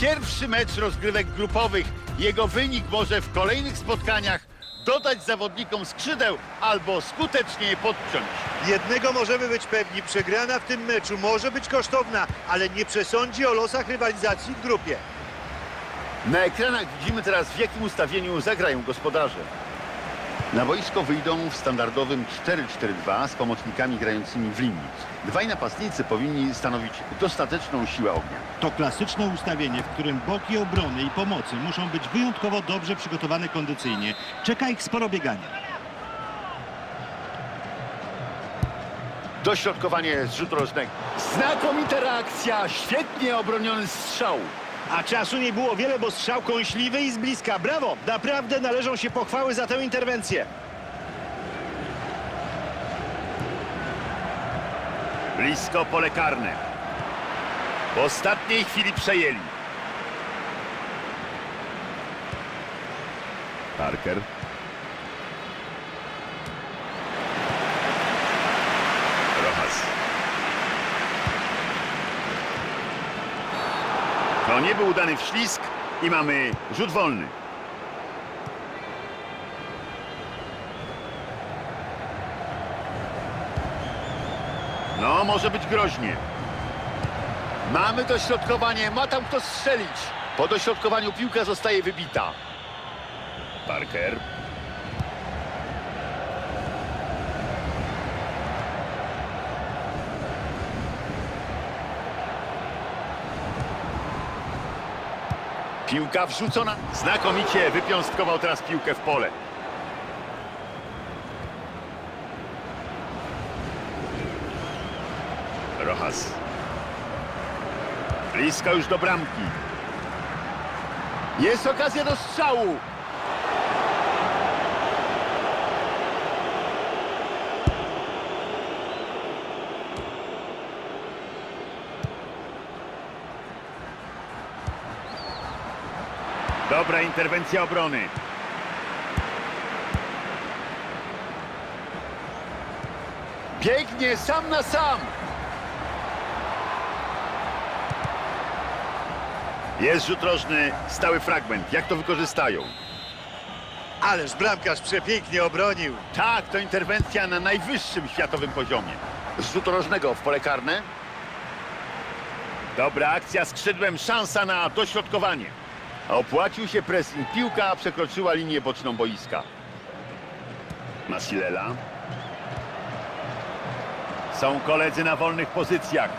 pierwszy mecz rozgrywek grupowych. Jego wynik może w kolejnych spotkaniach dodać zawodnikom skrzydeł albo skutecznie je podciąć. Jednego możemy być pewni, przegrana w tym meczu może być kosztowna, ale nie przesądzi o losach rywalizacji w grupie. Na ekranach widzimy teraz w jakim ustawieniu zagrają gospodarze. Na boisko wyjdą w standardowym 4-4-2 z pomocnikami grającymi w linii. Dwaj napastnicy powinni stanowić dostateczną siłę ognia. To klasyczne ustawienie, w którym boki obrony i pomocy muszą być wyjątkowo dobrze przygotowane kondycyjnie. Czeka ich sporo biegania. Dośrodkowanie z rzutu rożnego. Znakomita reakcja, świetnie obroniony strzał. A czasu nie było wiele, bo strzał kąśliwy i z bliska. Brawo! Naprawdę należą się pochwały za tę interwencję. Blisko pole karne. W ostatniej chwili przejęli. Parker. Rojas. To nie był udany wślizg i mamy rzut wolny. No, może być groźnie. Mamy dośrodkowanie, ma tam kto strzelić. Po dośrodkowaniu piłka zostaje wybita. Parker. Piłka wrzucona. Znakomicie wypiąstkował teraz piłkę w pole. Rojas. Blisko już do bramki. Jest okazja do strzału. Dobra interwencja obrony. Biegnie sam na sam. Jest rzut rożny, stały fragment. Jak to wykorzystają? Ależ bramkarz przepięknie obronił. Tak, to interwencja na najwyższym światowym poziomie. Z rzutu rożnego w pole karne. Dobra akcja skrzydłem, szansa na dośrodkowanie. Opłacił się pressing. Piłka przekroczyła linię boczną boiska. Masilela. Są koledzy na wolnych pozycjach.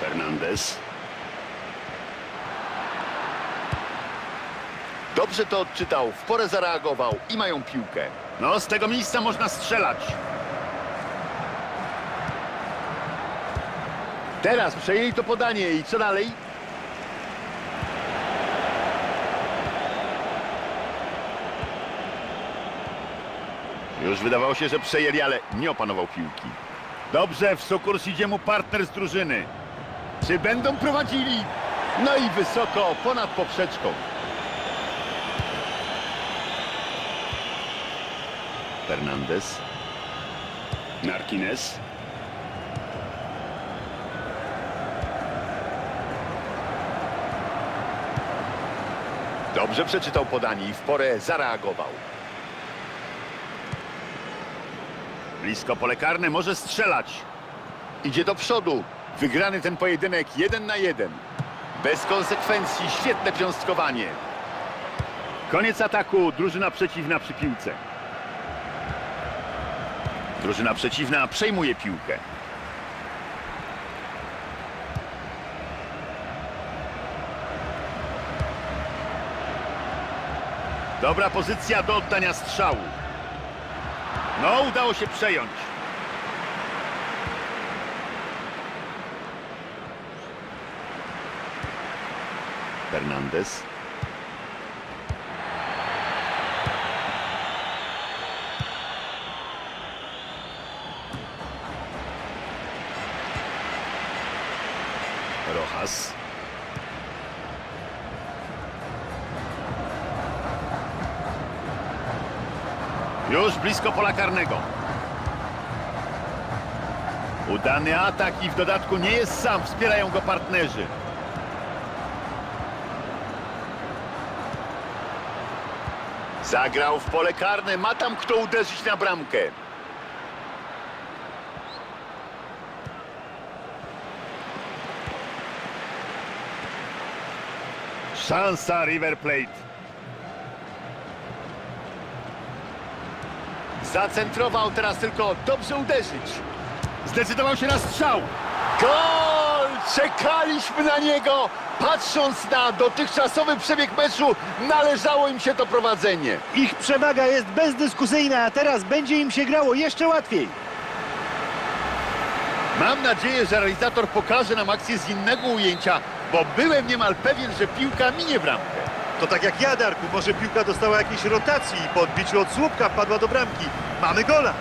Fernandez. Dobrze to odczytał, w porę zareagował i mają piłkę. No, z tego miejsca można strzelać. Teraz przejęli to podanie i co dalej? Już wydawało się, że przejęli, ale nie opanował piłki. Dobrze, w sukurs idzie mu partner z drużyny. Czy będą prowadzili? No i wysoko, ponad poprzeczką. Fernandez. Martinez. Dobrze przeczytał podanie i w porę zareagował. Blisko pole karne może strzelać. Idzie do przodu. Wygrany ten pojedynek jeden na jeden. Bez konsekwencji, świetne piąstkowanie. Koniec ataku, drużyna przeciwna przy piłce. Drużyna przeciwna przejmuje piłkę. Dobra pozycja do oddania strzału. No, udało się przejąć. Fernandez. Rojas. Już blisko pola karnego. Udany atak i w dodatku nie jest sam, wspierają go partnerzy. Zagrał w pole karne, ma tam kto uderzyć na bramkę. Szansa River Plate. Zacentrował teraz tylko dobrze uderzyć. Zdecydował się na strzał. Gol! Czekaliśmy na niego. Patrząc na dotychczasowy przebieg meczu, należało im się to prowadzenie. Ich przewaga jest bezdyskusyjna, a teraz będzie im się grało jeszcze łatwiej. Mam nadzieję, że realizator pokaże nam akcję z innego ujęcia, bo byłem niemal pewien, że piłka minie bramkę. To tak jak ja, Darku, może piłka dostała jakiejś rotacji i po odbiciu od słupka wpadła do bramki. Mamy gola.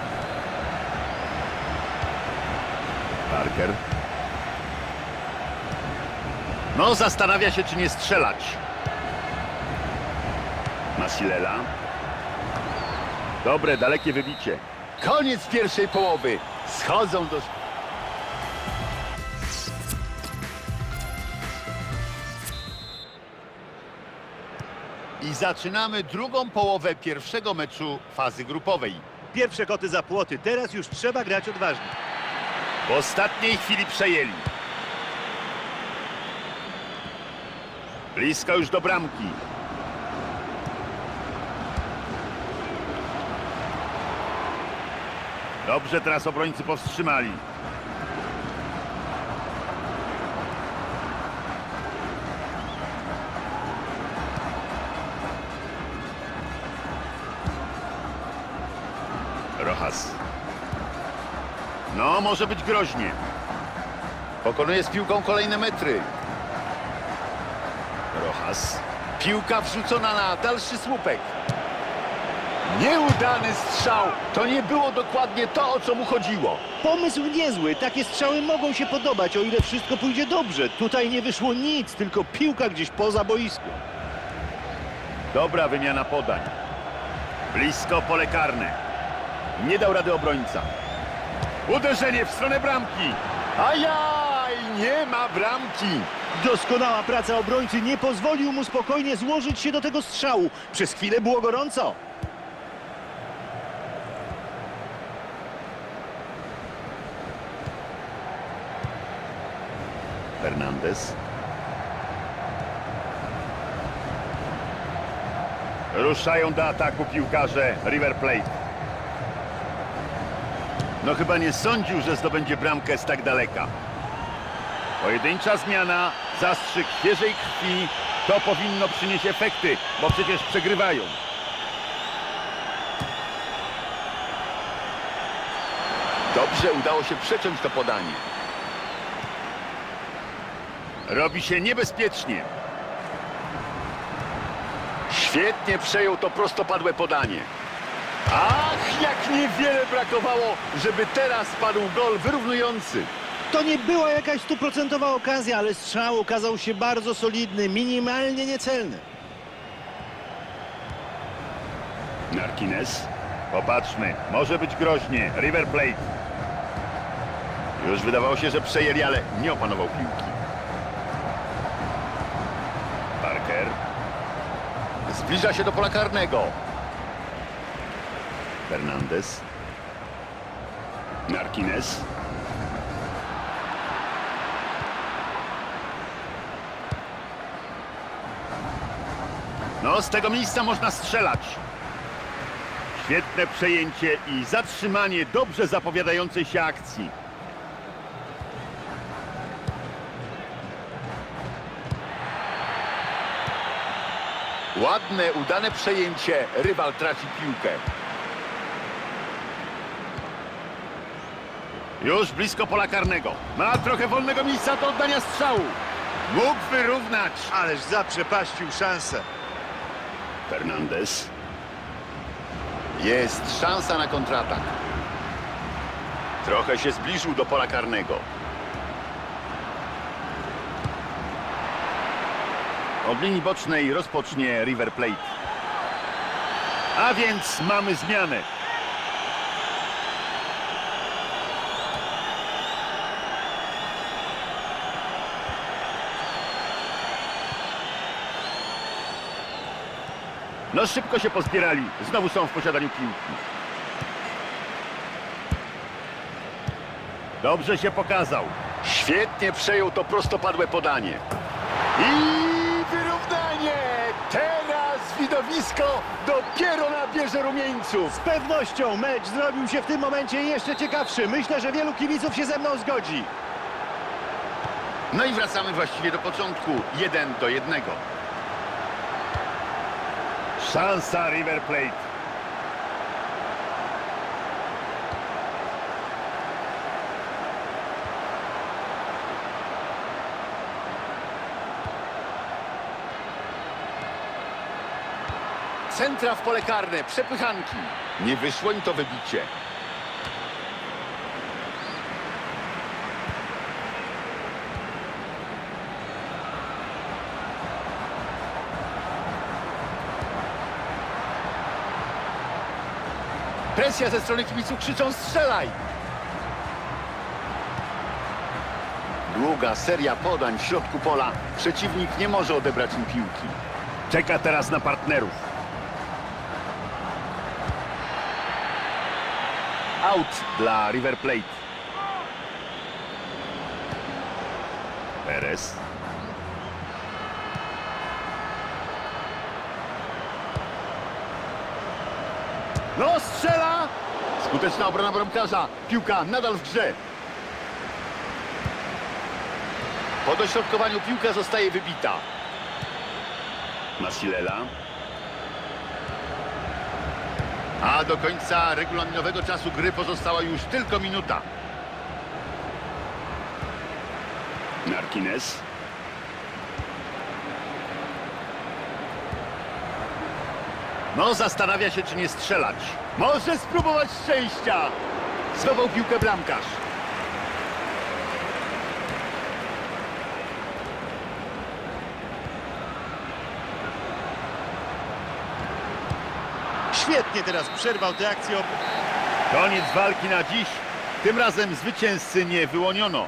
Parker. No, zastanawia się, czy nie strzelać. Masilela. Dobre, dalekie wybicie. Koniec pierwszej połowy. Schodzą do... zaczynamy drugą połowę pierwszego meczu fazy grupowej. Pierwsze koty za płoty, teraz już trzeba grać odważnie. W ostatniej chwili przejęli. Blisko już do bramki. Dobrze teraz obrońcy powstrzymali. Rojas. No, może być groźnie. Pokonuje z piłką kolejne metry. Rojas. Piłka wrzucona na dalszy słupek. Nieudany strzał. To nie było dokładnie to, o co mu chodziło. Pomysł niezły, takie strzały mogą się podobać, o ile wszystko pójdzie dobrze. Tutaj nie wyszło nic, tylko piłka gdzieś poza boiskiem. Dobra wymiana podań. Blisko pole karne. Nie dał rady obrońca. Uderzenie w stronę bramki. Ajaj, nie ma bramki. Doskonała praca obrońcy nie pozwolił mu spokojnie złożyć się do tego strzału. Przez chwilę było gorąco. Fernandez. Ruszają do ataku piłkarze River Plate. No chyba nie sądził, że zdobędzie bramkę z tak daleka. Pojedyncza zmiana, zastrzyk świeżej krwi. To powinno przynieść efekty, bo przecież przegrywają. Dobrze udało się przeciąć to podanie. Robi się niebezpiecznie. Świetnie przejął to prostopadłe podanie. Ach, jak niewiele brakowało, żeby teraz padł gol wyrównujący. To nie była jakaś stuprocentowa okazja, ale strzał okazał się bardzo solidny, minimalnie niecelny. Martinez. Popatrzmy, może być groźnie. River Plate. Już wydawało się, że przejęli, ale nie opanował piłki. Parker. Zbliża się do pola karnego. Fernandez. Martinez. No, z tego miejsca można strzelać. Świetne przejęcie i zatrzymanie dobrze zapowiadającej się akcji. Ładne, udane przejęcie. Rywal traci piłkę. Już blisko pola karnego. Ma trochę wolnego miejsca do oddania strzału. Mógł wyrównać. Ależ zaprzepaścił szansę. Fernandez. Jest szansa na kontratak. Trochę się zbliżył do pola karnego. Od linii bocznej rozpocznie River Plate. A więc mamy zmianę. No szybko się pozbierali. Znowu są w posiadaniu piłki. Dobrze się pokazał. Świetnie przejął to prostopadłe podanie. I wyrównanie! Teraz widowisko dopiero nabierze rumieńców. Z pewnością mecz zrobił się w tym momencie jeszcze ciekawszy. Myślę, że wielu kibiców się ze mną zgodzi. No i wracamy właściwie do początku. Jeden do jednego. Szansa River Plate. Centra w pole karne, przepychanki. Nie wyszło im to wybicie. Presja ze strony kibiców krzyczą strzelaj! Długa seria podań w środku pola. Przeciwnik nie może odebrać im piłki. Czeka teraz na partnerów. Out dla River Plate. Perez. No strzela! Skuteczna obrona bramkarza. Piłka nadal w grze. Po dośrodkowaniu piłka zostaje wybita. Masilela. A do końca regulaminowego czasu gry pozostała już tylko minuta. Martinez. No, zastanawia się, czy nie strzelać. Może spróbować szczęścia. Zdobył piłkę bramkarz. Świetnie teraz przerwał tę akcję. Koniec walki na dziś. Tym razem zwycięzcy nie wyłoniono.